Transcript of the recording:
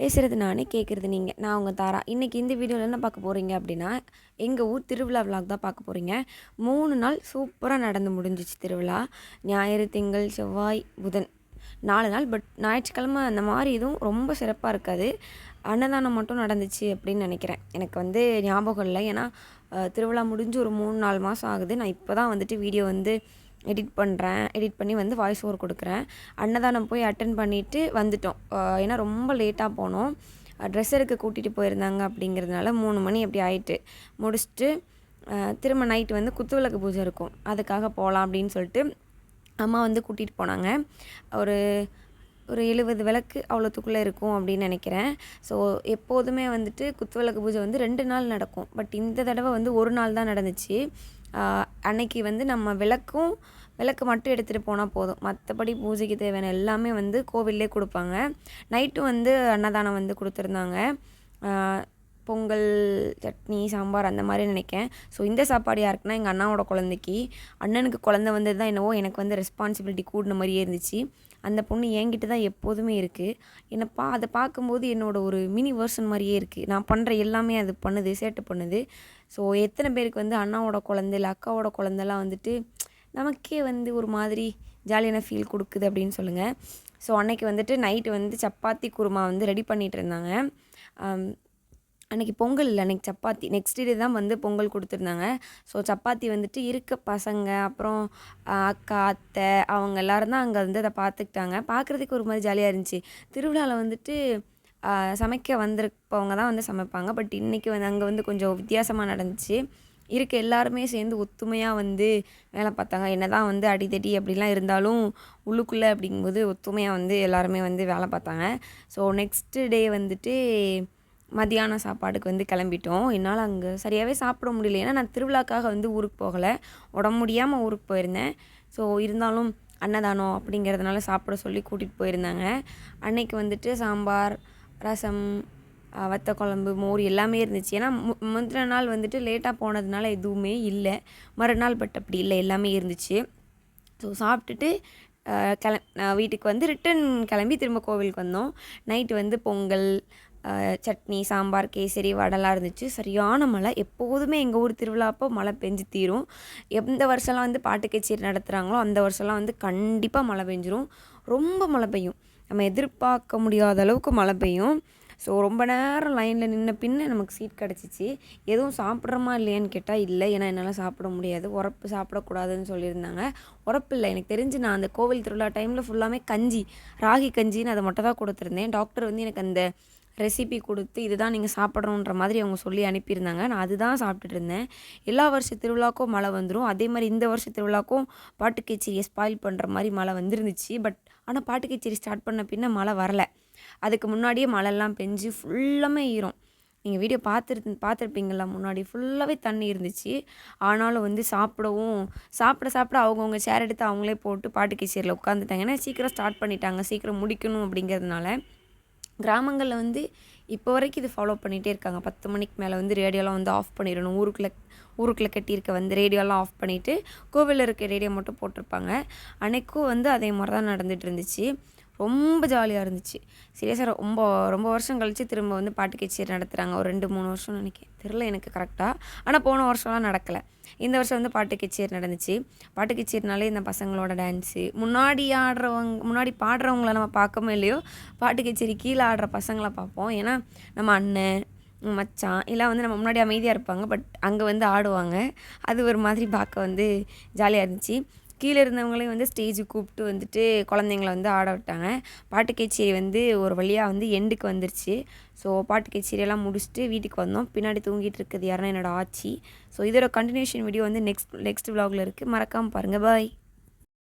பேசுகிறது நானே கேட்குறது நீங்கள் நான் உங்கள் தாரா. இன்றைக்கி இந்த வீடியோவில் என்ன பார்க்க போகிறீங்க அப்படின்னா எங்கள் ஊர் திருவிழா விலாக் தான் பார்க்க போகிறீங்க மூணு நாள் சூப்பராக நடந்து முடிஞ்சிச்சு திருவிழா. ஞாயிறு திங்கள் செவ்வாய் புதன். நாலு நாள் பட் ஞாயிற்றுக்கிழமை அந்த மாதிரி எதுவும் ரொம்ப சிறப்பாக இருக்காது. அன்னதானம் மட்டும் நடந்துச்சு அப்படின்னு நினைக்கிறேன். எனக்கு வந்து ஞாபகம் இல்லை. ஏன்னா திருவிழா முடிஞ்சு ஒரு மூணு நாலு மாதம் ஆகுது. நான் இப்போ தான் வந்துட்டு வீடியோ வந்து எடிட் பண்ணுறேன் எடிட் பண்ணி வந்து வாய்ஸ் ஓவர் கொடுக்குறேன். அன்னதானம் போய் அட்டன் பண்ணிவிட்டு வந்துட்டோம். ஏன்னா ரொம்ப லேட்டாக போனோம். ட்ரெஸ்ஸருக்கு கூட்டிகிட்டு போயிருந்தாங்க அப்படிங்கிறதுனால மூணு மணி அப்படி ஆயிட்டு. முடிச்சுட்டு திரும்ப நைட்டு வந்து குத்துவிளக்கு பூஜை இருக்கும். அதுக்காக போகலாம் அப்படின்னு சொல்லிட்டு அம்மா வந்து கூட்டிகிட்டு போனாங்க. ஒரு ஒரு எழுபது விளக்கு அவ்வளோத்துக்குள்ளே இருக்கும் அப்படின்னு நினைக்கிறேன். ஸோ எப்போதுமே வந்துட்டு குத்துவிளக்கு பூஜை வந்து ரெண்டு நாள் நடக்கும். பட் இந்த தடவை வந்து ஒரு நாள் தான் நடந்துச்சு. அன்னைக்கு வந்து நம்ம விளக்கும் விளக்கு மட்டும் எடுத்துகிட்டு போனால் போதும். மற்றபடி பூஜைக்கு தேவையான எல்லாமே வந்து கோவில்லே கொடுப்பாங்க. நைட்டும் வந்து அன்னதானம் வந்து கொடுத்துருந்தாங்க. பொங்கல் சட்னி சாம்பார் அந்த மாதிரி நினைக்கேன். ஸோ இந்த சாப்பாடு யாருக்குன்னா எங்கள் அண்ணாவோட குழந்தைக்கு. அண்ணனுக்கு குழந்த வந்தது தான் என்னவோ எனக்கு வந்து ரெஸ்பான்சிபிலிட்டி கூடின மாதிரியே இருந்துச்சு. அந்த பொண்ணு என்கிட்ட தான் எப்போதுமே இருக்குது என்னை பா அதை பார்க்கும்போது என்னோடய ஒரு மினி வேர்ஷன் மாதிரியே இருக்குது நான் பண்ணுற எல்லாமே அது பண்ணுது சேட்டு பண்ணுது. ஸோ எத்தனை பேருக்கு வந்து அண்ணாவோட குழந்தை இல்லை அக்காவோட குழந்தெல்லாம் வந்துட்டு நமக்கே வந்து ஒரு மாதிரி ஜாலியான ஃபீல் கொடுக்குது அப்படின்னு சொல்லுங்கள் ஸோ அன்னைக்கு வந்துட்டு நைட்டு வந்து சப்பாத்தி குருமா வந்து ரெடி பண்ணிகிட்டு இருந்தாங்க. அன்றைக்கி பொங்கல் இல்லை அன்றைக்கி சப்பாத்தி. நெக்ஸ்ட் டே தான் வந்து பொங்கல் கொடுத்துருந்தாங்க. ஸோ சப்பாத்தி வந்துட்டு இருக்க பசங்க அப்புறம் அக்கா அத்தை அவங்க எல்லோரும் தான் அங்கே வந்து அதை பார்த்துக்கிட்டாங்க. பார்க்குறதுக்கு ஒரு மாதிரி ஜாலியாக இருந்துச்சு. திருவிழாவில் வந்துட்டு சமைக்க வந்திருப்பவங்க தான் வந்து சமைப்பாங்க. பட் இன்றைக்கி வந்து அங்கே வந்து கொஞ்சம் வித்தியாசமாக நடந்துச்சு. இருக்க எல்லாருமே சேர்ந்து ஒத்துமையாக வந்து வேலை பார்த்தாங்க. என்ன தான் வந்து அடித்தடி அப்படிலாம் இருந்தாலும் உள்ளுக்குள்ளே அப்படிங்கும்போது ஒத்துமையாக வந்து எல்லாருமே வந்து வேலை பார்த்தாங்க. ஸோ நெக்ஸ்ட்டு டே வந்துட்டு மதியான சாப்பாடுக்கு வந்து கிளம்பிட்டோம். என்னால் அங்கே சரியாகவே சாப்பிட முடியல. ஏன்னா நான் திருவிழாக்காக வந்து ஊருக்கு போகலை. உடம்பு முடியாமல் ஊருக்கு போயிருந்தேன். ஸோ இருந்தாலும் அன்னதானம் அப்படிங்கிறதுனால சாப்பிட சொல்லி கூட்டிகிட்டு போயிருந்தாங்க. அன்னைக்கு வந்துட்டு சாம்பார் ரசம் வத்த குழம்பு மோர் எல்லாமே இருந்துச்சு. ஏன்னா மு முந்தின நாள் வந்துட்டு லேட்டாக போனதுனால எதுவுமே இல்லை. மறுநாள் பட் அப்படி இல்லை. எல்லாமே இருந்துச்சு. ஸோ சாப்பிட்டுட்டு கிள வீட்டுக்கு வந்து ரிட்டன் கிளம்பி திரும்ப கோவிலுக்கு வந்தோம். நைட்டு வந்து பொங்கல் சட்னி சாம்பார் கேசரி வடைலாம் இருந்துச்சு. சரியான மழை. எப்போதுமே எங்கள் ஊர் திருவிழா அப்போ மழை பெஞ்சு தீரும். எந்த வருஷம்லாம் வந்து பாட்டு கச்சேரி நடத்துகிறாங்களோ அந்த வருஷம்லாம் வந்து கண்டிப்பாக மழை பெஞ்சிரும். ரொம்ப மழை பெய்யும். நம்ம எதிர்பார்க்க முடியாத அளவுக்கு மழை பெய்யும். ஸோ ரொம்ப நேரம் லைனில் நின்ன பின்ன நமக்கு சீட் கிடச்சிச்சு. எதுவும் சாப்பிட்றோமா இல்லையான்னு கேட்டால் இல்லை. ஏன்னா என்னால் சாப்பிட முடியாது. உரப்பு சாப்பிடக்கூடாதுன்னு சொல்லியிருந்தாங்க. உரப்பு இல்லை. எனக்கு தெரிஞ்சு நான் அந்த கோவில் திருவிழா டைமில் ஃபுல்லாமே கஞ்சி ராகி கஞ்சின்னு அதை மட்டும் தான் கொடுத்துருந்தேன். டாக்டர் வந்து எனக்கு அந்த ரெசிபி கொடுத்து இதுதான் நீங்கள் சாப்பிட்றோன்ற மாதிரி அவங்க சொல்லி அனுப்பியிருந்தாங்க. நான் அதுதான் சாப்பிட்டுட்டு இருந்தேன். எல்லா வருஷ திருவிழாக்கும் மழை வந்துடும் அதே மாதிரி இந்த வருஷ திருவிழாக்கும் பாட்டு கச்சேரியை ஸ்பாயில் பண்ணுற மாதிரி மழை வந்துருந்துச்சு. பட் ஆனால் பாட்டு கச்சேரி ஸ்டார்ட் பண்ண பின்ன மழை வரலை. அதுக்கு முன்னாடியே மழைலாம் பெஞ்சு ஃபுல்லாமே ஈரும். நீங்கள் வீடியோ பார்த்துரு பார்த்துருப்பீங்களா முன்னாடி ஃபுல்லாகவே தண்ணி இருந்துச்சு. ஆனாலும் வந்து சாப்பிடவும் சாப்பிட சாப்பிட அவங்கவுங்க சேர் எடுத்து அவங்களே போட்டு பாட்டு கச்சேரியில் உட்காந்துட்டாங்க ஏன்னா சீக்கிரம் ஸ்டார்ட் பண்ணிட்டாங்க. சீக்கிரம் முடிக்கணும் அப்படிங்கிறதுனால. கிராமங்களில் வந்து இப்போ வரைக்கும் இது ஃபாலோ பண்ணிகிட்டே இருக்காங்க. பத்து மணிக்கு மேலே வந்து ரேடியோலாம் வந்து ஆஃப் பண்ணிடணும். ஊருக்குள்ளே ஊருக்குள்ளே கட்டியிருக்க வந்து ரேடியோலாம் ஆஃப் பண்ணிவிட்டு கோவிலில் இருக்க ரேடியோ மட்டும் போட்டிருப்பாங்க. அன்றைக்கும் வந்து அதே மாதிரி தான் நடந்துகிட்டு இருந்துச்சு. ரொம்ப ஜாலியாக இருந்துச்சு. சீரியஸாக ரொம்ப ரொம்ப வருஷம் கழித்து திரும்ப வந்து பாட்டு கச்சேரி நடத்துகிறாங்க ஒரு ரெண்டு மூணு வருஷம் நினைக்கிறேன். தெரில எனக்கு கரெக்டாக ஆனால் போன வருஷம்லாம் நடக்கலை. இந்த வருஷம் வந்து பாட்டு கச்சேரி நடந்துச்சு. பாட்டு கச்சேரினாலே இந்த பசங்களோட டான்ஸு முன்னாடி ஆடுறவங்க முன்னாடி பாடுறவங்கள நம்ம பார்க்கவே இல்லையோ? பாட்டு கச்சேரி கீழே ஆடுற பசங்களை பார்ப்போம். ஏன்னா நம்ம அண்ணன் மச்சான் எல்லாம் வந்து நம்ம முன்னாடி அமைதியாக இருப்பாங்க. பட் அங்கே வந்து ஆடுவாங்க. அது ஒரு மாதிரி பார்க்க வந்து ஜாலியாக இருந்துச்சு. கீழே இருந்தவங்களையும் வந்து ஸ்டேஜுக்கு கூப்பிட்டு வந்துட்டு குழந்தைங்கள வந்து ஆட விட்டாங்க. பாட்டு கச்சேரி வந்து ஒரு வழியாக வந்து எண்டுக்கு வந்துருச்சு. ஸோ பாட்டு கச்சேரியெல்லாம் முடிச்சுட்டு வீட்டுக்கு வந்தோம். பின்னாடி தூங்கிட்டு இருக்குது யாருன்னா என்னோடய ஆச்சி. ஸோ இதோட கண்டினியூஷன் வீடியோ வந்து நெக்ஸ்ட் நெக்ஸ்ட் விலாகில் இருக்குது மறக்காமல் பாருங்கள் பாய்